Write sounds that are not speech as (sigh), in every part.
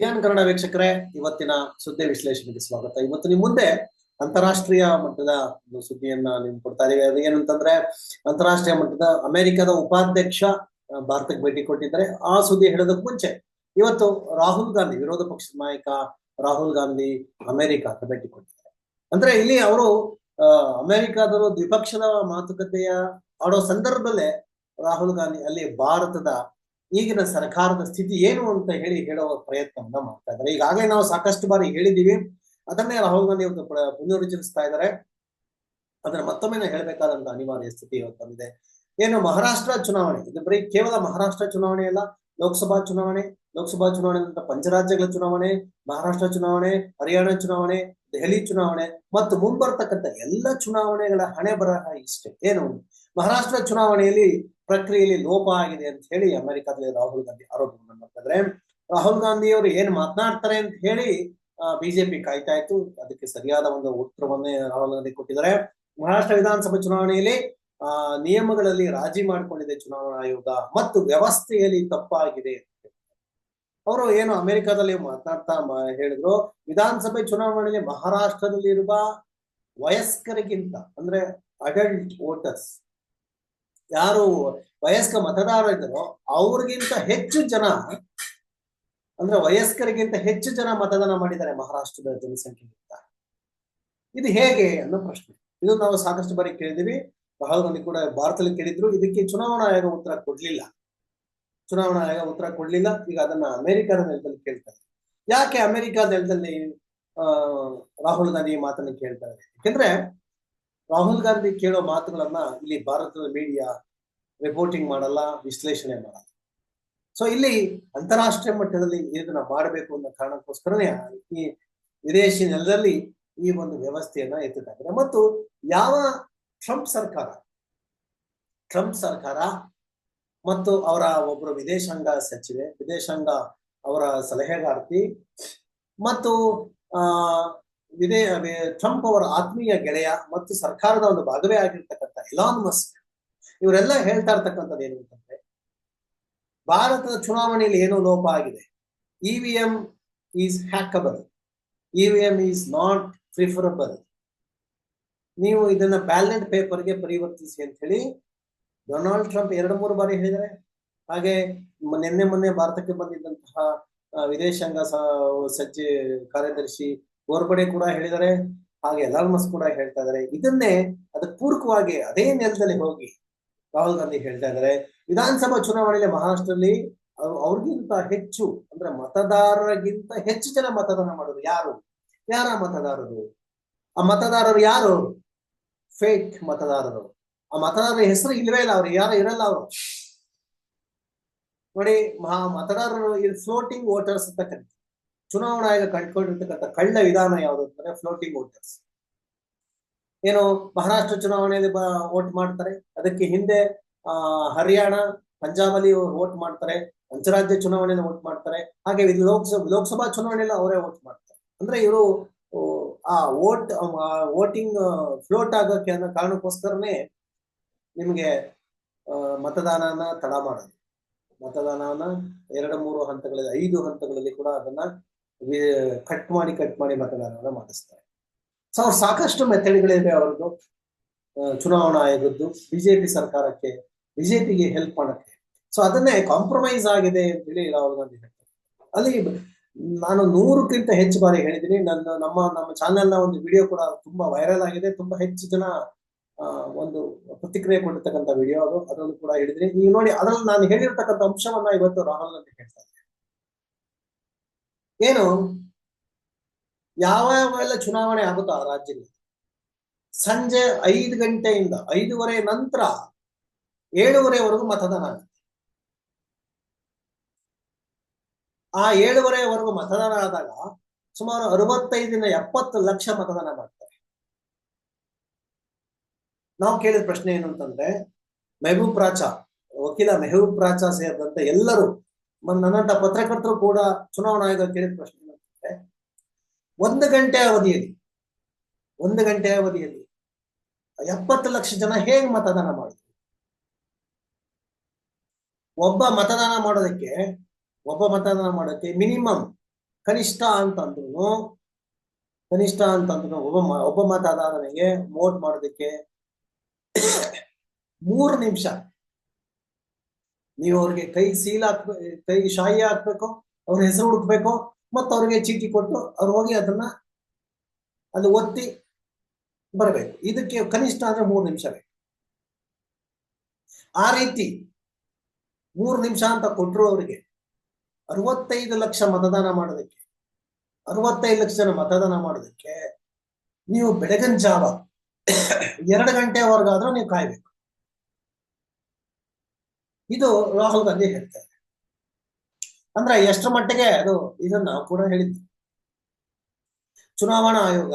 ಧ್ಯಾನ್ ಕನ್ನಡ ವೀಕ್ಷಕರೇ, ಇವತ್ತಿನ ಸುದ್ದಿ ವಿಶ್ಲೇಷಣೆಗೆ ಸ್ವಾಗತ. ಇವತ್ತು ನಿಮ್ ಮುಂದೆ ಅಂತಾರಾಷ್ಟ್ರೀಯ ಮಟ್ಟದ ಒಂದು ಸುದ್ದಿಯನ್ನ ನಿಮ್ ಕೊಡ್ತಾ ಇದೀವಿ. ಅದು ಏನಂತಂದ್ರೆ, ಅಂತಾರಾಷ್ಟ್ರೀಯ ಮಟ್ಟದ ಅಮೆರಿಕದ ಉಪಾಧ್ಯಕ್ಷ ಭಾರತಕ್ಕೆ ಭೇಟಿ ಕೊಟ್ಟಿದ್ದಾರೆ. ಆ ಸುದ್ದಿ ಹೇಳೋದಕ್ಕೆ ಮುಂಚೆ ಇವತ್ತು ರಾಹುಲ್ ಗಾಂಧಿ, ವಿರೋಧ ಪಕ್ಷದ ನಾಯಕ ರಾಹುಲ್ ಗಾಂಧಿ ಅಮೆರಿಕಕ್ಕೆ ಭೇಟಿ ಕೊಟ್ಟಿದ್ದಾರೆ. ಅಂದ್ರೆ ಇಲ್ಲಿ ಅವರು ಅಮೆರಿಕಾದವರು ದ್ವಿಪಕ್ಷದ ಮಾತುಕತೆಯ ಆಡೋ ಸಂದರ್ಭದಲ್ಲೇ ರಾಹುಲ್ ಗಾಂಧಿ ಅಲ್ಲಿ ಭಾರತದ ಈಗಿನ ಸರ್ಕಾರದ ಸ್ಥಿತಿ ಏನು ಅಂತ ಹೇಳಿ ಹೇಳುವ ಪ್ರಯತ್ನವನ್ನ ಮಾಡ್ತಾ ಇದ್ದಾರೆ. ಈಗಾಗಲೇ ನಾವು ಸಾಕಷ್ಟು ಬಾರಿ ಹೇಳಿದ್ದೀವಿ. ಅದನ್ನೇ ರಾಹುಲ್ ಗಾಂಧಿ ಅವರು ಪುನರುಚ್ಚರಿಸ್ತಾ ಇದ್ದಾರೆ. ಅದನ್ನ ಮತ್ತೊಮ್ಮೆ ಹೇಳಬೇಕಾದಂತ ಅನಿವಾರ್ಯ ಸ್ಥಿತಿ ಇವತ್ತು ಬಂದಿದೆ. ಏನು ಮಹಾರಾಷ್ಟ್ರ ಚುನಾವಣೆ, ಇದು ಬರೀ ಕೇವಲ ಮಹಾರಾಷ್ಟ್ರ ಚುನಾವಣೆ ಅಲ್ಲ ಲೋಕಸಭಾ ಚುನಾವಣೆ ಲೋಕಸಭಾ ಚುನಾವಣೆ ನಂತರ ಪಂಚರಾಜ್ಯಗಳ ಚುನಾವಣೆ, ಮಹಾರಾಷ್ಟ್ರ ಚುನಾವಣೆ, ಹರಿಯಾಣ ಚುನಾವಣೆ, ದೆಹಲಿ ಚುನಾವಣೆ ಮತ್ತು ಮುಂಬರ್ತಕ್ಕಂಥ ಎಲ್ಲ ಚುನಾವಣೆಗಳ ಹಣೆ ಬರಹ ಇಷ್ಟೇ. ಏನು? ಮಹಾರಾಷ್ಟ್ರ ಚುನಾವಣೆಯಲ್ಲಿ ಪ್ರಕ್ರಿಯೆಯಲ್ಲಿ ಲೋಪ ಆಗಿದೆ ಅಂತ ಹೇಳಿ ಅಮೆರಿಕಾದಲ್ಲಿ ರಾಹುಲ್ ಗಾಂಧಿ ಆರೋಪವನ್ನು ಮಾಡ್ತಿದ್ರೆ ರಾಹುಲ್ ಗಾಂಧಿ ಅವರು ಏನ್ ಮಾತನಾಡ್ತಾರೆ ಅಂತ ಹೇಳಿ ಬಿಜೆಪಿ ಕಾಯ್ತಾ ಇತ್ತು. ಅದಕ್ಕೆ ಸರಿಯಾದ ಒಂದು ಉತ್ತರವನ್ನೇ ರಾಹುಲ್ ಗಾಂಧಿ ಕೊಟ್ಟಿದ್ದಾರೆ. ಮಹಾರಾಷ್ಟ್ರ ವಿಧಾನಸಭಾ ಚುನಾವಣೆಯಲ್ಲಿ ಆ, ನಿಯಮಗಳಲ್ಲಿ ರಾಜಿ ಮಾಡಿಕೊಂಡಿದೆ ಚುನಾವಣಾ ಆಯೋಗ ಮತ್ತು ವ್ಯವಸ್ಥೆಯಲ್ಲಿ ತಪ್ಪಾಗಿದೆ. ಅವರು ಏನು ಅಮೆರಿಕದಲ್ಲಿ ಮಾತನಾಡ್ತಾ ಹೇಳಿದ್ರು, ವಿಧಾನಸಭೆ ಚುನಾವಣೆಯಲ್ಲಿ ಮಹಾರಾಷ್ಟ್ರದಲ್ಲಿ ಇರುವ ವಯಸ್ಕರಿಗಿಂತ, ಅಂದ್ರೆ ಅಡಲ್ಟ್ ವೋಟರ್ಸ್ ಯಾರು ವಯಸ್ಕ ಮತದಾರ ಇದ್ದಾರೋ ಅವ್ರಿಗಿಂತ ಹೆಚ್ಚು ಜನ, ಅಂದ್ರೆ ವಯಸ್ಕರಿಗಿಂತ ಹೆಚ್ಚು ಜನ ಮತದಾನ ಮಾಡಿದ್ದಾರೆ ಮಹಾರಾಷ್ಟ್ರದ ಜನಸಂಖ್ಯೆಗಿಂತ. ಇದು ಹೇಗೆ ಅನ್ನೋ ಪ್ರಶ್ನೆ. ಇದು ನಾವು ಸಾಕಷ್ಟು ಬಾರಿ ಕೇಳಿದೀವಿ ರಾಹುಲ್ ಗಾಂಧಿ ಕೂಡ ಭಾರತದಲ್ಲಿ ಕೇಳಿದ್ರು, ಇದಕ್ಕೆ ಚುನಾವಣಾ ಆಯೋಗ ಉತ್ತರ ಕೊಡ್ಲಿಲ್ಲ. ಚುನಾವಣಾ ಆಯೋಗ ಉತ್ತರ ಕೊಡ್ಲಿಲ್ಲ. ಈಗ ಅದನ್ನ ಅಮೆರಿಕದ ನೆಲದಲ್ಲಿ ಕೇಳ್ತಾರೆ ಯಾಕೆ ಅಮೆರಿಕ ನೆಲದಲ್ಲಿ ರಾಹುಲ್ ಗಾಂಧಿ ಮಾತನ್ನ ಕೇಳ್ತಾರೆ ಯಾಕೆಂದ್ರೆ ರಾಹುಲ್ ಗಾಂಧಿ ಕೇಳೋ ಮಾತುಗಳನ್ನ ಇಲ್ಲಿ ಭಾರತದ ಮೀಡಿಯಾ ರಿಪೋರ್ಟಿಂಗ್ ಮಾಡಲ್ಲ, ವಿಶ್ಲೇಷಣೆ ಮಾಡಲ್ಲ. ಸೊ ಇಲ್ಲಿ ಅಂತಾರಾಷ್ಟ್ರೀಯ ಮಟ್ಟದಲ್ಲಿ ಇದನ್ನ ಮಾಡಬೇಕು ಅನ್ನೋ ಕಾರಣಕ್ಕೋಸ್ಕರನೇ ಈ ವಿದೇಶಿ ನೆಲದಲ್ಲಿ ಈ ಒಂದು ವ್ಯವಸ್ಥೆಯನ್ನ ಎತ್ತಿದ್ದಾರೆ. ಮತ್ತು ಯಾವ ಟ್ರಂಪ್ ಸರ್ಕಾರ. ಟ್ರಂಪ್ ಸರ್ಕಾರ ಮತ್ತು ಅವರ ಒಬ್ಬರು ವಿದೇಶಾಂಗ ಸಚಿವೆ, ವಿದೇಶಾಂಗ ಅವರ ಸಲಹೆಗಾರ್ತಿ ಮತ್ತು, ಆ, ವಿದೇ ಟ್ರಂಪ್ ಅವರ ಆತ್ಮೀಯ ಗೆಳೆಯ ಮತ್ತು ಸರ್ಕಾರದ ಒಂದು ಭಾಗವೇ ಆಗಿರ್ತಕ್ಕಂಥ ಇಲಾನ್ ಮಸ್ಕ್ ಇವರೆಲ್ಲ ಹೇಳ್ತಾ ಇರ್ತಕ್ಕಂಥದ್ದು ಏನು ಅಂತಂದ್ರೆ, ಭಾರತದ ಚುನಾವಣೆಯಲ್ಲಿ ಏನೋ ಲೋಪ ಆಗಿದೆ? EVM is hackable EVM is not preferable ನೀವು ಇದನ್ನ ಬ್ಯಾಲೆಟ್ ಪೇಪರ್ಗೆ ಪರಿವರ್ತಿಸಿ ಅಂತ ಹೇಳಿ ಡೊನಾಲ್ಡ್ ಟ್ರಂಪ್ ಎರಡು ಮೂರು ಬಾರಿ ಹೇಳಿದಾರೆ ಹಾಗೆ ನಿನ್ನೆ ಮೊನ್ನೆ ಭಾರತಕ್ಕೆ ಬಂದಿದ್ದಂತಹ ವಿದೇಶಾಂಗ ಸಚಿ ಕಾರ್ಯದರ್ಶಿ ಗೋರ್ಬಡೆ ಕೂಡ ಹೇಳಿದ್ದಾರೆ. ಹಾಗೆ ಎಲಾನ್ ಮಸ್ಕ್ ಕೂಡ ಹೇಳ್ತಾ ಇದ್ದಾರೆ. ಇದನ್ನೇ ಅದಕ್ಕೆ ಪೂರಕವಾಗಿ ಅದೇ ನೆಲದಲ್ಲಿ ಹೋಗಿ ರಾಹುಲ್ ಗಾಂಧಿ ಹೇಳ್ತಾ ಇದ್ದಾರೆ. ವಿಧಾನಸಭಾ ಚುನಾವಣೆಯಲ್ಲಿ ಮಹಾರಾಷ್ಟ್ರದಲ್ಲಿ ಅವ್ರು- ಅವ್ರಿಗಿಂತ ಹೆಚ್ಚು, ಅಂದ್ರೆ ಮತದಾರರಿಗಿಂತ ಹೆಚ್ಚು ಜನ ಮತದಾನ ಮಾಡೋದು ಯಾರು? ಯಾರ ಮತದಾರರು? ಆ ಮತದಾರರು ಯಾರು? ಫೇಕ್ ಮತದಾರರು. ಆ ಮತದಾರರ ಹೆಸರು ಇಲ್ವೇ ಇಲ್ಲ ಅವ್ರು, ಯಾರು ಇರಲ್ಲ ಅವರು. ನೋಡಿ, ಮಹಾ ಮತದಾರರು ಫ್ಲೋಟಿಂಗ್ ವೋಟರ್ಸ್ ಅಂತ ಚುನಾವಣಾ ಆಯೋಗ ಕಂಡುಕೊಂಡಿರ್ತಕ್ಕಂಥ ಕಳ್ಳ ವಿಧಾನ ಯಾವುದು ಅಂತಂದ್ರೆ ಫ್ಲೋಟಿಂಗ್ ವೋಟರ್ಸ್ ಏನು, ಮಹಾರಾಷ್ಟ್ರ ಚುನಾವಣೆಯಲ್ಲಿ ವೋಟ್ ಮಾಡ್ತಾರೆ. ಅದಕ್ಕೆ ಹಿಂದೆ, ಆ, ಹರಿಯಾಣ ಪಂಜಾಬ್ ಅಲ್ಲಿ ವೋಟ್ ಮಾಡ್ತಾರೆ. ಪಂಚರಾಜ್ಯ ಚುನಾವಣೆಯಲ್ಲಿ ವೋಟ್ ಮಾಡ್ತಾರೆ. ಹಾಗೆ ಲೋಕಸಭಾ ಲೋಕಸಭಾ ಚುನಾವಣೆಯಲ್ಲಿ ಅವರೇ ವೋಟ್ ಮಾಡ್ತಾರೆ. ಅಂದ್ರೆ ಇವರು ಆ ವೋಟ್ ವೋಟಿಂಗ್ ಫ್ಲೋಟ್ ಆಗೋಕೆ ಅನ್ನೋ ಕಾರಣಕ್ಕೋಸ್ಕರನೇ ನಿಮಗೆ ಮತದಾನನ ತಡ ಮಾಡೋದು. ಮತದಾನನ ಎರಡು, ಮೂರು ಹಂತಗಳಲ್ಲಿ, ಐದು ಹಂತಗಳಲ್ಲಿ ಕೂಡ ಅದನ್ನ ಕಟ್ ಮಾಡಿ ಕಟ್ ಮಾಡಿ ಮತದಾನವನ್ನ ಮಾಡಿಸ್ತಾರೆ. ಸೊ, ಅವ್ರು ಸಾಕಷ್ಟು ಮೆಥಡ್ಗಳಿವೆ ಅವ್ರದ್ದು. ಚುನಾವಣಾ ಆಯೋಗದ್ದು, ಬಿಜೆಪಿ ಸರ್ಕಾರಕ್ಕೆ, ಬಿಜೆಪಿಗೆ ಹೆಲ್ಪ್ ಮಾಡಕ್ಕೆ. ಸೊ, ಅದನ್ನೇ ಕಾಂಪ್ರಮೈಸ್ ಆಗಿದೆ ಅಂತ ಹೇಳಿ ರಾಹುಲ್ ಗಾಂಧಿ ಹೇಳ್ತಾರೆ ಅಲ್ಲಿ ನಾನು ನೂರಕ್ಕಿಂತ ಹೆಚ್ಚು ಬಾರಿ ಹೇಳಿದ್ದೀನಿ. ನನ್ನ, ನಮ್ಮ ನಮ್ಮ ಚಾನೆಲ್ನ ಒಂದು ವಿಡಿಯೋ ಕೂಡ ತುಂಬಾ ವೈರಲ್ ಆಗಿದೆ. ತುಂಬಾ ಹೆಚ್ಚು ಜನ ಒಂದು ಪ್ರತಿಕ್ರಿಯೆ ಕೊಟ್ಟಿರ್ತಕ್ಕಂಥ ವಿಡಿಯೋ ಅದು. ಅದನ್ನು ಕೂಡ ಹೇಳಿದ್ರಿ ನೀವು ನೋಡಿ, ಅದರಲ್ಲಿ ನಾನು ಹೇಳಿರ್ತಕ್ಕಂಥ ಅಂಶವನ್ನ ಇವತ್ತು ರಾಹುಲ್ ಅಂತ ಹೇಳ್ತಾ ಇದ್ದೆ ಏನು? ಯಾವ ಯಾವೆಲ್ಲ ಚುನಾವಣೆ ಆಗುತ್ತೋ ಆ ರಾಜ್ಯದಲ್ಲಿ ಸಂಜೆ ಐದು ಗಂಟೆಯಿಂದ ಐದೂವರೆ ನಂತರ ಏಳುವರೆವರೆಗೂ ಮತದಾನ ಆಗುತ್ತೆ. ಆ ಏಳುವರೆವರೆಗೂ ಮತದಾನ ಆದಾಗ ಸುಮಾರು ಅರವತ್ತೈದರಿಂದ ಎಪ್ಪತ್ತು ಲಕ್ಷ ಮತದಾನ ಮಾಡ್ತಾರೆ. ನಾವು ಕೇಳಿದ ಪ್ರಶ್ನೆ ಏನು ಅಂತಂದ್ರೆ, ಮೆಹಬೂಬ್ ಪ್ರಾಚಾ, ವಕೀಲ ಮೆಹಬೂಬ್ ಪ್ರಾಚಾ ಸೇರಿದಂತೆ ಎಲ್ಲರೂ ನನ್ನಂತ ಪತ್ರಕರ್ತರು ಕೂಡ ಚುನಾವಣಾ ಆಯೋಗ ಕೇಳಿದ ಪ್ರಶ್ನೆ ಏನಂತಂದ್ರೆ ಒಂದು ಗಂಟೆ ಅವಧಿಯಲ್ಲಿ, ಒಂದು ಗಂಟೆ ಅವಧಿಯಲ್ಲಿ ಎಪ್ಪತ್ತು ಲಕ್ಷ ಜನ ಹೇಗೆ ಮತದಾನ ಮಾಡಿದ್ರು? ಒಬ್ಬ ಮತದಾನ ಮಾಡೋದಕ್ಕೆ ಒಬ್ಬ ಮತದಾನ ಮಾಡೋಕ್ಕೆ ಮಿನಿಮಮ್ ಕನಿಷ್ಠ ಅಂತಂದ್ರು ಕನಿಷ್ಠ ಅಂತಂದ್ರು ಒಬ್ಬ ಒಬ್ಬ ಮತದಾರನಿಗೆ ವೋಟ್ ಮಾಡೋದಕ್ಕೆ ಮೂರು ನಿಮಿಷ. ನೀವು ಅವ್ರಿಗೆ ಕೈ ಸೀಲ್ ಹಾಕ್ಬೇಕು ಕೈ ಶಾಯಿ ಹಾಕ್ಬೇಕು, ಅವ್ರ ಹೆಸರು ಹುಡುಕ್ಬೇಕು, ಮತ್ತು ಅವ್ರಿಗೆ ಚೀಟಿ ಕೊಟ್ಟು ಅವ್ರು ಹೋಗಿ ಅದನ್ನ ಅದು ಒತ್ತಿ ಬರಬೇಕು. ಇದಕ್ಕೆ ಕನಿಷ್ಠ ಅಂದ್ರೆ ಮೂರು ನಿಮಿಷ ಬೇಕು. ಆ ರೀತಿ ಮೂರು ನಿಮಿಷ ಅಂತ ಕೊಟ್ರು ಅವರಿಗೆ. ಅರವತ್ತೈದು ಲಕ್ಷ ಮತದಾನ ಮಾಡೋದಕ್ಕೆ, ಅರವತ್ತೈದು ಲಕ್ಷ ಜನ ಮತದಾನ ಮಾಡೋದಕ್ಕೆ ನೀವು ಬೆಳಗಿನ ಜಾವ ಎರಡು ಗಂಟೆವರೆಗಾದ್ರೂ ನೀವು ಕಾಯ್ಬೇಕು. ಇದು ರಾಹುಲ್ ಗಾಂಧಿ ಹೇಳ್ತಾರೆ. ಅಂದ್ರೆ ಎಷ್ಟರ ಮಟ್ಟಿಗೆ ಅದು ಇದನ್ನ ನಾವು ಕೂಡ ಹೇಳಿದ್ವಿ. ಚುನಾವಣಾ ಆಯೋಗ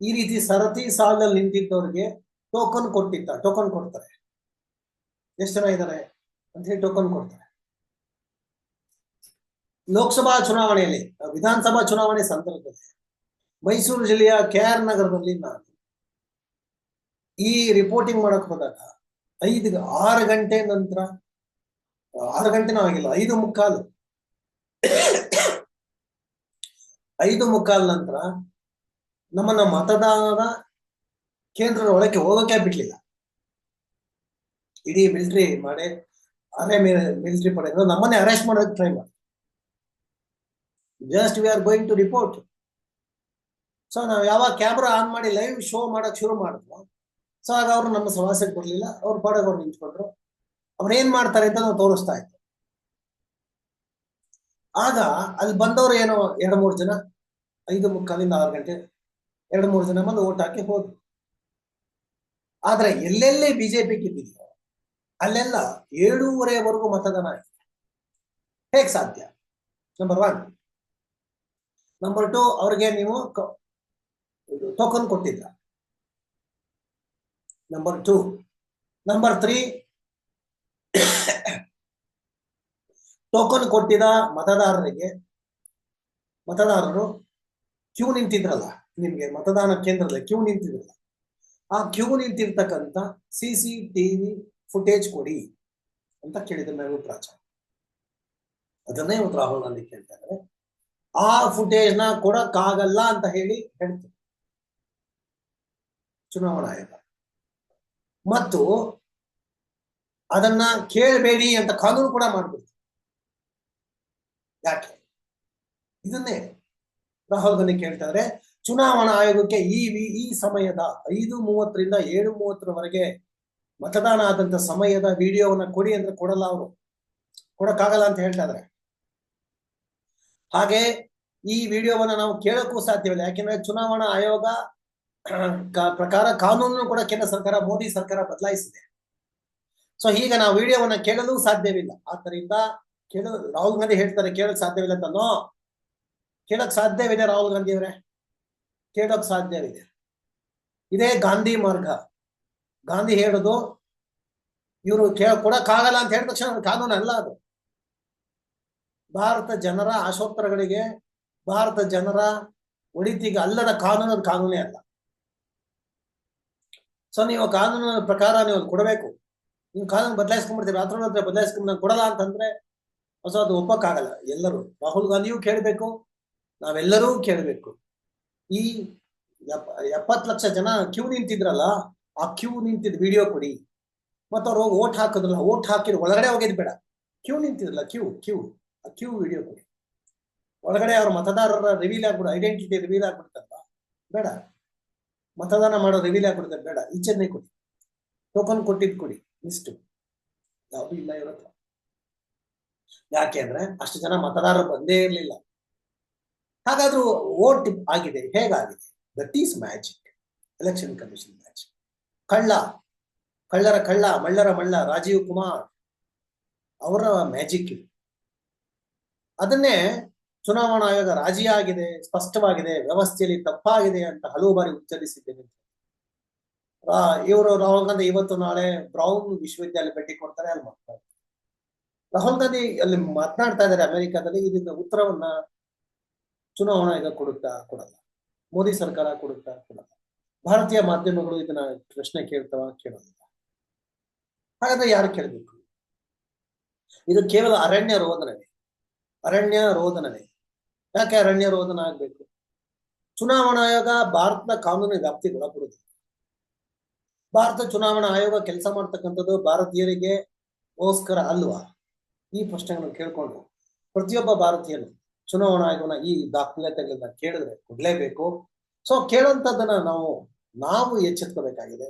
ಈ ರೀತಿ ಸರತಿ ಸಾಲದಲ್ಲಿ ನಿಂತಿದ್ದವ್ರಿಗೆ ಟೋಕನ್ ಕೊಟ್ಟಿದ್ದ ಟೋಕನ್ ಕೊಡ್ತಾರೆ. ಎಷ್ಟು ಜನ ಇದ್ದಾರೆ ಅಂತ ಹೇಳಿ ಟೋಕನ್ ಕೊಡ್ತಾರೆ. ಲೋಕಸಭಾ ಚುನಾವಣೆಯಲ್ಲಿ, ವಿಧಾನಸಭಾ ಚುನಾವಣೆ ಸಂದರ್ಭದಲ್ಲಿ ಮೈಸೂರು ಜಿಲ್ಲೆಯ ಕೆ ಆರ್ ನಗರದಲ್ಲಿ ನಾನು ಈ ರಿಪೋರ್ಟಿಂಗ್ ಮಾಡಕ್ ಹೋದಾಗ ಐದು, ಆರು ಗಂಟೆ ನಂತರ, ಆರು ಗಂಟೆನೂ ಆಗಿಲ್ಲ, ಐದು ಮುಕ್ಕಾಲು, ಐದು ಮುಕ್ಕಾಲ್ ನಂತರ ನಮ್ಮನ್ನ ಮತದಾನದ ಕೇಂದ್ರದ ಒಳಕ್ಕೆ ಹೋಗೋಕೆ ಬಿಡ್ಲಿಲ್ಲ. ಇಡೀ ಮಿಲಿಟರಿ ಮಾಡಿ ಅರೆ ಮಿಲಿಟರಿ ಪಡೆ ನಮ್ಮನ್ನೇ ಅರೆಸ್ಟ್ ಮಾಡೋದಕ್ಕೆ ಟ್ರೈ ಮಾಡಿ just we are going to report so ನಾವು ಯಾವಾಗ ಕ್ಯಾಮ್ರಾ ಆನ್ ಮಾಡಿ ಲೈವ್ ಶೋ ಮಾಡಕ್ ಶುರು ಮಾಡಿದ್ವು ಸೊ ಆಗ ಅವರು ನಮ್ಮ ಸಮಾಸಕ್ಕೆ ಬರ್ಲಿಲ್ಲ ಅವ್ರು ಪಾಡಕ್ಕೆ ಅವ್ರು ನಿಂತ್ಕೊಂಡ್ರು. ಅವ್ರು ಏನ್ ಮಾಡ್ತಾರೆ ಅಂತ ನಾವು ತೋರಿಸ್ತಾ ಇದ್ವಿ. ಆಗ ಅಲ್ಲಿ ಬಂದವರು ಏನೋ ಎರಡ್ ಮೂರು ಜನ, ಐದು ಮುಕ್ಕಾಲಿಂದ ಆರು ಗಂಟೆ, ಎರಡ್ ಮೂರು ಜನ ಬಂದು ಓಟ್ ಹಾಕಿ ಹೋದ್ರು. ಆದ್ರೆ ಎಲ್ಲೆಲ್ಲಿ ಬಿಜೆಪಿ ಗೆದ್ದಿದೆಯೋ ಅಲ್ಲೆಲ್ಲ ಏಳೂವರೆವರೆಗೂ ಮತದಾನ ಆಗಿದೆ ಹೇಗ್ ಸಾಧ್ಯ? ನಂಬರ್ ಒನ್ ನಂಬರ್ ಟು ಅವ್ರಿಗೆ ನೀವು ಟೋಕನ್ ಕೊಟ್ಟಿಲ್ಲ number two number three token ಕೊಟ್ಟಿದ ಮತದಾರರಿಗೆ, ಮತದಾರರು ಕ್ಯೂ ನಿಂತಿದ್ರಲ್ಲ, ನಿಮ್ಗೆ ಮತದಾನ ಕೇಂದ್ರದ ಕ್ಯೂ ನಿಂತಿದ್ರಲ್ಲ, ಆ ಕ್ಯೂ ನಿಂತಿರ್ತಕ್ಕಂಥ ಸಿ ಸಿ ಟಿವಿ ಫುಟೇಜ್ ಕೊಡಿ ಅಂತ ಕೇಳಿದ್ರು ನಾವು ಪ್ರಾಚಾರ ಅದನ್ನೇ ಒಂದು ರಾಹುಲ್ ಗಾಂಧಿ ಕೇಳ್ತಾ ಇದ್ದಾರೆ. ಆ ಫುಟೇಜ್ನ ಕೊಡಕ್ಕಾಗಲ್ಲ ಅಂತ ಹೇಳಿ ಹೇಳ್ತಾರೆ ಚುನಾವಣಾ ಆಯೋಗ. ಮತ್ತು ಅದನ್ನ ಕೇಳಬೇಡಿ ಅಂತ ಕಾನೂನು ಕೂಡ ಮಾಡ್ಬಿಡ್ತು. ಯಾಕೆ? ಇದನ್ನೇ ರಾಹುಲ್ ಗಾಂಧಿ ಕೇಳ್ತಾರೆ, ಚುನಾವಣಾ ಆಯೋಗಕ್ಕೆ ಈ ಈ ಸಮಯದ ಐದು ಮೂವತ್ತರಿಂದ ಏಳು ಮೂವತ್ತರವರೆಗೆ ಮತದಾನ ಆದಂತ ಸಮಯದ ವಿಡಿಯೋವನ್ನ ಕೊಡಿ ಅಂದ್ರೆ ಕೊಡಲ್ಲ ಅವರು. ಕೊಡಕ್ಕಾಗಲ್ಲ ಅಂತ ಹೇಳ್ತಾ ಇದಾರೆ. ಹಾಗೆ ಈ ವಿಡಿಯೋವನ್ನ ನಾವು ಕೇಳೋಕ್ಕೂ ಸಾಧ್ಯವಿಲ್ಲ ಯಾಕೆಂದ್ರೆ ಚುನಾವಣಾ ಆಯೋಗ (clears throat) ಪ್ರಕಾರ ಕಾನೂನು ಕೂಡ ಕೇಂದ್ರ ಸರ್ಕಾರ, ಮೋದಿ ಸರ್ಕಾರ ಬದಲಾಯಿಸಿದೆ. ಸೊ ಈಗ ನಾವು ವಿಡಿಯೋವನ್ನ ಕೇಳಲು ಸಾಧ್ಯವಿಲ್ಲ. ಆದ್ದರಿಂದ ಕೇಳ ರಾಹುಲ್ ಗಾಂಧಿ ಹೇಳ್ತಾರೆ, ಕೇಳಕ್ ಸಾಧ್ಯವಿಲ್ಲ ಅಂತನೋ ಕೇಳಕ್ ಸಾಧ್ಯವಿದೆ ರಾಹುಲ್ ಗಾಂಧಿ ಅವರೇ. ಕೇಳಕ್ ಸಾಧ್ಯವಿದೆ. ಇದೇ ಗಾಂಧಿ ಮಾರ್ಗ. ಗಾಂಧಿ ಹೇಳೋದು, ಇವರು ಕೇಳ, ಕೊಡಕ್ಕಾಗಲ್ಲ ಅಂತ ಹೇಳಿದ ತಕ್ಷಣ ಕಾನೂನು ಅಲ್ಲ ಅದು. ಭಾರತ ಜನರ ಆಶೋತ್ತರಗಳಿಗೆ ಭಾರತ ಜನರ ಒಳಿತಿಗೆ ಅಲ್ಲದ ಕಾನೂನು ಅದು ಕಾನೂನೇ ಅಲ್ಲ. ಸೊ ನೀವು ಕಾನೂನಿನ ಪ್ರಕಾರ ನೀವು ಅದು ಕೊಡಬೇಕು. ನೀವು ಕಾನೂನು ಬದಲಾಯಿಸ್ಕೊಂಡ್ಬಿಡ್ತೀರಿ ರಾತ್ರಿ ರಾತ್ರಿ ಬದಲಾಯಿಸ್ಕೊಂಡು ಕೊಡಲ್ಲ ಅಂತಂದ್ರೆ ಹೊಸ ಅದು ಒಪ್ಪಕ್ಕಾಗಲ್ಲ. ಎಲ್ಲರೂ, ರಾಹುಲ್ ಗಾಂಧಿಯೂ ಕೇಳಬೇಕು, ನಾವೆಲ್ಲರೂ ಕೇಳಬೇಕು. ಈ ಎಪ್ಪ, ಎಪ್ಪತ್ತು ಲಕ್ಷ ಜನ ಕ್ಯೂ ನಿಂತಿದ್ರಲ್ಲ, ಆ ಕ್ಯೂ ನಿಂತಿದ್ ವಿಡಿಯೋ ಕೊಡಿ. ಮತ್ತು ಅವ್ರು ಓಟ್ ಹಾಕಿದ್ರಲ್ಲ ಓಟ್ ಹಾಕಿದ್ರು ಒಳಗಡೆ ಹೋಗಿದ್ ಬೇಡ. ಕ್ಯೂ ನಿಂತಿದ್ರಲ್ಲ, ಕ್ಯೂ ಕ್ಯೂ, ಆ ಕ್ಯೂ ವಿಡಿಯೋ ಕೊಡಿ. ಒಳಗಡೆ ಅವ್ರ ಮತದಾರರ ರಿವೀಲ್ ಆಗ್ಬಿಡು ಐಡೆಂಟಿಟಿ ರಿವೀಲ್ ಆಗ್ಬಿಡುತ್ತಲ್ಲ ಬೇಡ. ಮತದಾನ ಮಾಡೋ ರಿವೀಲ್ ಆಗ್ಬಿಡ್ತಾರೆ ಬೇಡ. ಈಚೆನ್ನೆ ಕೊಡಿ. ಟೋಕನ್ ಕೊಟ್ಟಿದ್ ಕೊಡಿ ಇಷ್ಟು ಯಾವುದು ಇಲ್ಲ ಇವತ್ತ ಯಾಕೆ ಅಂದ್ರೆ ಅಷ್ಟು ಜನ ಮತದಾರರು ಬಂದೇ ಇರಲಿಲ್ಲ. ಹಾಗಾದ್ರೂ ಓಟ್ ಆಗಿದೆ. ಹೇಗಾಗಿದೆ? That is magic election commission magic ಕಳ್ಳ. ಕಳ್ಳರ ಕಳ್ಳ, ಮಳ್ಳರ ಮಳ್ಳ, ರಾಜೀವ್ ಕುಮಾರ್. ಅವರ ಮ್ಯಾಜಿಕ್ ಇದು. ಅದನ್ನೇ ಚುನಾವಣಾ ಆಯೋಗ ರಾಜಿಯಾಗಿದೆ, ಸ್ಪಷ್ಟವಾಗಿದೆ, ವ್ಯವಸ್ಥೆಯಲ್ಲಿ ತಪ್ಪಾಗಿದೆ ಅಂತ ಹಲವು ಬಾರಿ ಉಚ್ಚರಿಸಿದ್ದೇನೆ ಇವರು ರಾಹುಲ್ ಗಾಂಧಿ ಇವತ್ತು ನಾಳೆ ಬ್ರೌನ್ ವಿಶ್ವವಿದ್ಯಾಲಯ ಭೇಟಿ ಕೊಡ್ತಾರೆ ಅಲ್ಲಿ ಮಾತಾಡ್ತಾರೆ ರಾಹುಲ್ ಗಾಂಧಿ ಅಲ್ಲಿ ಮಾತನಾಡ್ತಾ ಇದ್ದಾರೆ ಅಮೆರಿಕಾದಲ್ಲಿ, ಇದರಿಂದ ಉತ್ತರವನ್ನ ಚುನಾವಣಾ ಆಯೋಗ ಕೊಡುತ್ತಾ ಕೊಡಲ್ಲ. ಮೋದಿ ಸರ್ಕಾರ ಕೊಡುತ್ತಾ ಕೊಡಲ್ಲ. ಭಾರತೀಯ ಮಾಧ್ಯಮಗಳು ಇದನ್ನ ಪ್ರಶ್ನೆ ಕೇಳ್ತಾವ, ಕೇಳೋದಿಲ್ಲ. ಹಾಗಾದ್ರೆ ಯಾರು ಕೇಳಬೇಕು? ಇದು ಕೇವಲ ಅರಣ್ಯ ರೋದನವೇ ಅರಣ್ಯ ರೋದನೆ ಯಾಕೆ ಅರಣ್ಯ ರೋಧನ ಆಗ್ಬೇಕು? ಚುನಾವಣಾ ಆಯೋಗ ಭಾರತದ ಕಾನೂನು ವ್ಯಾಪ್ತಿಗೆ ಒಳಪಡುತ್ತೆ. ಭಾರತ ಚುನಾವಣಾ ಆಯೋಗ ಕೆಲಸ ಮಾಡ್ತಕ್ಕಂಥದ್ದು ಭಾರತೀಯರಿಗೆ ಗೋಸ್ಕರ ಅಲ್ವಾ? ಈ ಪ್ರಶ್ನೆಗಳನ್ನು ಕೇಳ್ಕೊಂಡು ಪ್ರತಿಯೊಬ್ಬ ಭಾರತೀಯನು ಚುನಾವಣಾ ಆಯೋಗನ ಈ ದಾಖಲಾತಿಗಳನ್ನ ಕೇಳಿದ್ರೆ ಕೊಡ್ಲೇಬೇಕು. ಸೊ ಕೇಳುವಂಥದ್ದನ್ನ ನಾವು ನಾವು ಎಚ್ಚೆತ್ಕೋಬೇಕಾಗಿದೆ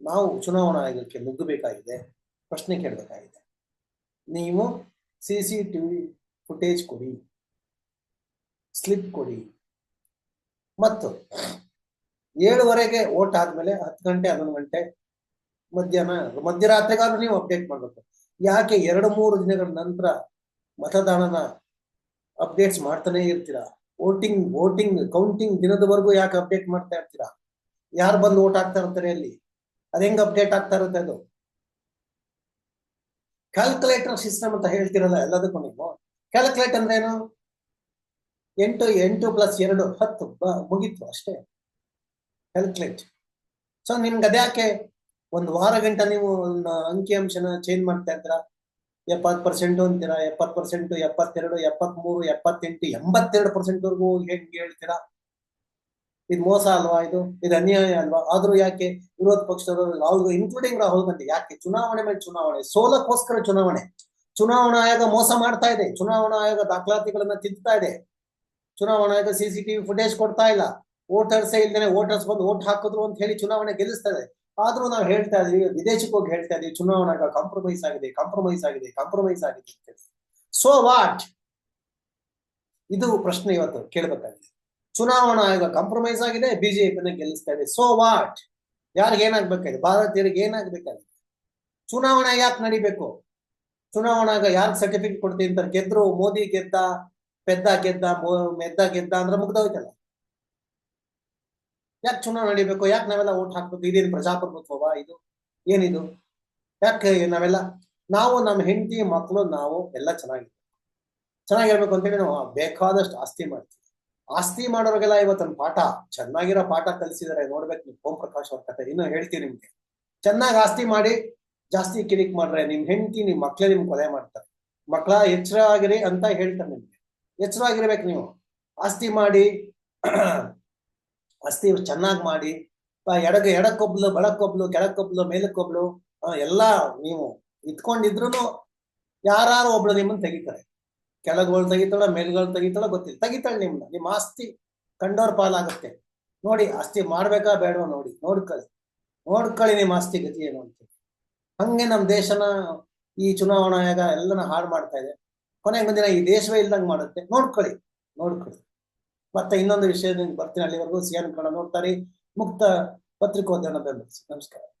ನಾವು ಚುನಾವಣಾ ಆಯೋಗಕ್ಕೆ ನುಗ್ಗಬೇಕಾಗಿದೆ. ಪ್ರಶ್ನೆ ಕೇಳಬೇಕಾಗಿದೆ. ನೀವು ಸಿ ಸಿ ಟಿವಿ ಫುಟೇಜ್ ಕೊಡಿ. ಸ್ಲಿಪ್ ಕೊಡಿ. ಮತ್ತು ಏಳುವರೆಗೆ ಓಟ್ ಆದ್ಮೇಲೆ ಹತ್ತು ಗಂಟೆ, ಹನ್ನೊಂದು ಗಂಟೆ ಮಧ್ಯಾಹ್ನ, ಮಧ್ಯರಾತ್ರಿಗಾದ್ರೂ ನೀವು ಅಪ್ಡೇಟ್ ಮಾಡ್ಬೇಕು. ಯಾಕೆ ಎರಡು, ಮೂರು ದಿನಗಳ ನಂತರ ಮತದಾನನ ಅಪ್ಡೇಟ್ಸ್ ಮಾಡ್ತಾನೆ ಇರ್ತೀರಾ? ವೋಟಿಂಗ್ ವೋಟಿಂಗ್ ಕೌಂಟಿಂಗ್ ದಿನದವರೆಗೂ ಯಾಕೆ ಅಪ್ಡೇಟ್ ಮಾಡ್ತಾ ಇರ್ತೀರಾ? ಯಾರು ಬಂದು ಓಟ್ ಆಗ್ತಾ ಇರ್ತಾರೆ ಅಲ್ಲಿ? ಅದ್ ಹೆಂಗ್ ಅಪ್ಡೇಟ್ ಆಗ್ತಾ ಇರುತ್ತೆ ಅದು? ಕ್ಯಾಲ್ಕುಲೇಟರ್ ಸಿಸ್ಟಮ್ ಅಂತ ಹೇಳ್ತಿರಲ್ಲ ಎಲ್ಲದಕ್ಕೂ ನೀವು? ಕ್ಯಾಲ್ಕುಲೇಟ್ ಅಂದ್ರೆ ಏನು? ಎಂಟು ಎಂಟು ಪ್ಲಸ್ ಎರಡು, ಹತ್ತು ಮುಗೀತು ಅಷ್ಟೇ. ಕ್ಯಾಲ್ಕುಲೇಟ್ ಸೊ ನಿಮ್ಗೆ ಅದ್ಯಾಕೆ? ಒಂದು ವಾರ ಗಂಟ ನೀವು ಅಂಕಿಅಂಶನ ಅಂಕಿ ಅಂಶನ ಚೇಂಜ್ ಮಾಡ್ತಾ ಇದ್ದೀರಾ? ಎಪ್ಪತ್ತು ಪರ್ಸೆಂಟ್ ಅಂತೀರಾ? ಎಪ್ಪತ್ತು ಪರ್ಸೆಂಟ್ ಎಪ್ಪತ್ತೆರಡು, ಎಪ್ಪತ್ಮೂರು, ಎಪ್ಪತ್ತೆಂಟು, ಎಂಬತ್ತೆರಡು ಪರ್ಸೆಂಟ್ವರೆಗೂ ಹೆಂಗೆ ಹೇಳ್ತೀರಾ? ಇದು ಮೋಸ ಅಲ್ವಾ ಇದು? ಇದು ಅನ್ಯಾಯ ಅಲ್ವಾ? ಆದ್ರೂ ಯಾಕೆ? ವಿರೋಧ ಪಕ್ಷದವರು ಅವ್ರಿಗೆ ಇನ್ಕ್ಲೂಡಿಂಗ್ ರಾಹುಲ್ ಗಾಂಧಿ, ಯಾಕೆ? ಚುನಾವಣೆ ಮೇಲೆ ಚುನಾವಣೆ, ಸೋಲಕ್ಕೋಸ್ಕರ ಚುನಾವಣೆ. ಚುನಾವಣಾ ಆಯೋಗ ಮೋಸ ಮಾಡ್ತಾ ಇದೆ. ಚುನಾವಣಾ ಆಯೋಗ ದಾಖಲಾತಿಗಳನ್ನ ತಿದ್ದುತ್ತಾ ಇದೆ. ಚುನಾವಣಾ ಆಯೋಗ ಸಿಸಿಟಿವಿ ಫುಟೇಜ್ ಕೊಡ್ತಾ ಇಲ್ಲ. ವೋಟರ್ಸ್ ಇಲ್ದೇನೆ ವೋಟರ್ಸ್ ಬಂದು ವೋಟ್ ಹಾಕಿದ್ರು ಅಂತ ಹೇಳಿ ಚುನಾವಣೆ ಗೆಲ್ಲಿಸ್ತಾರೆ. ಆದ್ರೂ ನಾವು ಹೇಳ್ತಾ ಇದೀವಿ, ವಿದೇಶಕ್ಕೆ ಹೋಗಿ ಹೇಳ್ತಾ ಇದೀವಿ, ಚುನಾವಣಾ ಕಾಂಪ್ರಮೈಸ್ ಆಗಿದೆ ಕಾಂಪ್ರಮೈಸ್ ಆಗಿದೆ ಕಾಂಪ್ರಮೈಸ್ ಆಗಿದೆ ಅಂತ ಸೊ ವಾಟ್ ಇದು ಪ್ರಶ್ನೆ ಇವತ್ತು ಕೇಳಬೇಕಾಗಿದೆ. ಚುನಾವಣಾ ಆಯೋಗ ಕಾಂಪ್ರಮೈಸ್ ಆಗಿದೆ ಬಿಜೆಪಿನ ಗೆಲ್ಲಿಸ್ತಾ ಇದೆ. ಸೊ ವಾಟ್ ಯಾರಿಗೆ ಏನಾಗ್ಬೇಕಾಗಿದೆ? ಭಾರತೀಯರಿಗೆ ಏನಾಗ್ಬೇಕಾಗಿದೆ? ಚುನಾವಣೆ ಯಾಕೆ ನಡಿಬೇಕು? ಚುನಾವಣಾಗ ಯಾರು ಸರ್ಟಿಫಿಕೇಟ್ ಕೊಡ್ತೀನಿ ಅಂತ ಗೆದ್ರು ಮೋದಿ ಗೆದ್ದ ಪೆದ್ದ ಗೆದ್ದ ಮೆದ್ದ ಗೆದ್ದ ಅಂದ್ರೆ ಮುಗ್ದೋಯ್ತಲ್ಲ. ಯಾಕೆ ಚುನಾವಣೆ ನಡಿಬೇಕು? ಯಾಕೆ ನಾವೆಲ್ಲ ಓಟ್ ಹಾಕ್ಬೇಕು? ಇದೇನು ಪ್ರಜಾಪ್ರಭುತ್ವವಾ ಇದು? ಏನಿದು? ಯಾಕೆ ನಾವೆಲ್ಲ, ನಾವು ನಮ್ಮ ಹೆಂಡತಿ ಮಕ್ಕಳು ನಾವು ಎಲ್ಲ ಚೆನ್ನಾಗಿರ್ಬೇಕು. ಚೆನ್ನಾಗಿರ್ಬೇಕು ಅಂತೇಳಿ ನಾವು ಬೇಕಾದಷ್ಟು ಆಸ್ತಿ ಮಾಡ್ತೀವಿ. ಆಸ್ತಿ ಮಾಡೋರಿಗೆಲ್ಲ ಇವತ್ತೊಂದು ಪಾಠ. ಚೆನ್ನಾಗಿರೋ ಪಾಠ ಕಲಿಸಿದಾರೆ. ನೋಡ್ಬೇಕು ನೀವು. ಓಂ ಪ್ರಕಾಶ್ ಅವ್ರ ಕತೆ. ಇನ್ನೂ ಹೇಳ್ತೀನಿ ನಿಮ್ಗೆ. ಚೆನ್ನಾಗಿ ಆಸ್ತಿ ಮಾಡಿ, ಜಾಸ್ತಿ ಕಿರಿಕ್ ಮಾಡ್ರೆ ನಿಮ್ ಹೆಂಡತಿ, ನಿಮ್ ಮಕ್ಳೇ ನಿಮ್ ಕೊಲೆ ಮಾಡ್ತಾರೆ. ಮಕ್ಕಳ ಎಚ್ಚರ ಆಗಿರಿ ಅಂತ ಹೇಳ್ತಾರೆ ನಿಮ್ಗೆ. ಎಚ್ಚರ ಆಗಿರ್ಬೇಕು ನೀವು. ಆಸ್ತಿ ಮಾಡಿ, ಆಸ್ತಿ ಚೆನ್ನಾಗಿ ಮಾಡಿ ಎಡ ಎಡಗ ಎಡಕ್ಕೊಬ್ಲು ಬಳಕ್ಕೊಬ್ಲು ಕೆಳಕ್ಕೊಬ್ಲು ಮೇಲಕ್ಕೊಬ್ಲು ಎಲ್ಲ ನೀವು ಇಟ್ಕೊಂಡಿದ್ರು ಯಾರು ಒಬ್ಳು ನಿಮ್ಮನ್ನ ತೆಗಿತಾರೆ. ಕೆಳಗಳು ತೆಗಿತಾಳ, ಮೇಲ್ಗಳು ತೆಗಿತಾಳ ಗೊತ್ತಿಲ್ಲ. ತೆಗಿತಾಳೆ ನಿಮ್ನ. ನಿಮ್ಮ ಆಸ್ತಿ ಕಂಡೋರ್ ಪಾಲಾಗುತ್ತೆ. ನೋಡಿ, ಆಸ್ತಿ ಮಾಡ್ಬೇಕಾ ಬೇಡವಾ ನೋಡಿ. ನೋಡ್ಕೊಳ್ಳಿ. ನೋಡ್ಕೊಳ್ಳಿ ನಿಮ್ಮ ಆಸ್ತಿ ಗತಿ ಏನು ಅಂತ. ಹಂಗೆ ನಮ್ಮ ದೇಶನ ಈ ಚುನಾವಣಾ ಆಯೋಗ ಎಲ್ಲನ ಹಾಳು ಮಾಡ್ತಾ ಇದೆ. ಕೊನೆಗೆ ಒಂದಿನ ಈ ದೇಶವೇ ಇಲ್ದಂಗ್ ಮಾಡುತ್ತೆ. ನೋಡ್ಕೊಳ್ಳಿ ನೋಡ್ಕೊಳ್ಳಿ. ಮತ್ತೆ ಇನ್ನೊಂದು ವಿಷಯದಿಂದ ಬರ್ತೀನಿ ಅಲ್ಲಿವರೆಗೂ. ಸಿ ಎನ್ ಕನ್ನಡ ನೋಡ್ತಾರೆ. ಮುಕ್ತ ಪತ್ರಿಕೋದ್ಯಮ ಬೆಂಬಲಿಸಿ ನಮಸ್ಕಾರ.